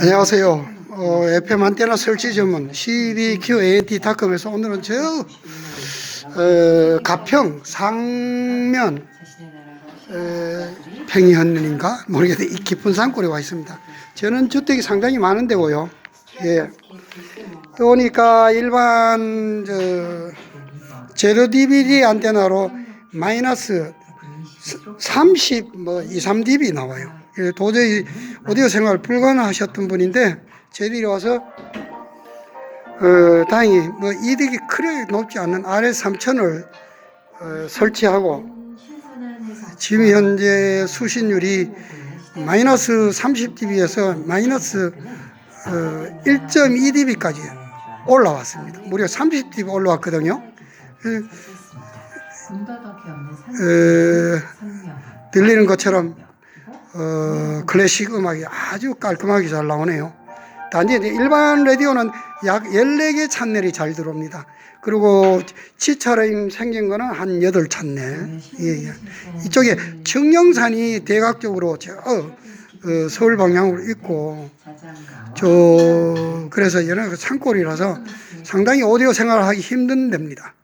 안녕하세요. 어, FM 안테나 설치 전문 CBQANT.com에서 오늘은 저 어, 가평 상면 에, 평이현인가 모르겠는데 이 깊은 산골에 와 있습니다. 저는 주택이 상당히 많은 데고요. 예. 또 보니까 일반 저 제로 DVD 안테나로 마이너스 30, 뭐 2, 3dB 나와요. 예, 도저히 오디오 생활 불가능하셨던 분인데 저희들이 와서 어, 다행히 뭐 이득이 크게 높지 않은 RS3000을 어, 설치하고 지금 현재 수신율이 마이너스 30dB에서 마이너스 어, 1.2dB까지 올라왔습니다. 무려 30dB 올라왔거든요. 없는 어, 선명. 들리는 것처럼 어, 클래식 음악이 아주 깔끔하게 잘 나오네요. 단지 일반 라디오는 약 14개 찬넬이 잘 들어옵니다. 그리고 지처럼 생긴 거는 한 8찬넬. 예, 예. 이쪽에 청령산이 대각적으로 저, 어, 어, 서울 방향으로 있고. 저, 그래서 여러 산골이라서 상당히 오디오 생활하기 힘든 데입니다.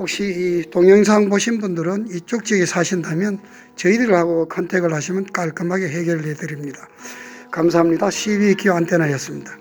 혹시 이 동영상 보신 분들은 이쪽 지역에 사신다면 저희들하고 컨택을 하시면 깔끔하게 해결해 드립니다. 감사합니다. CBQ 안테나였습니다.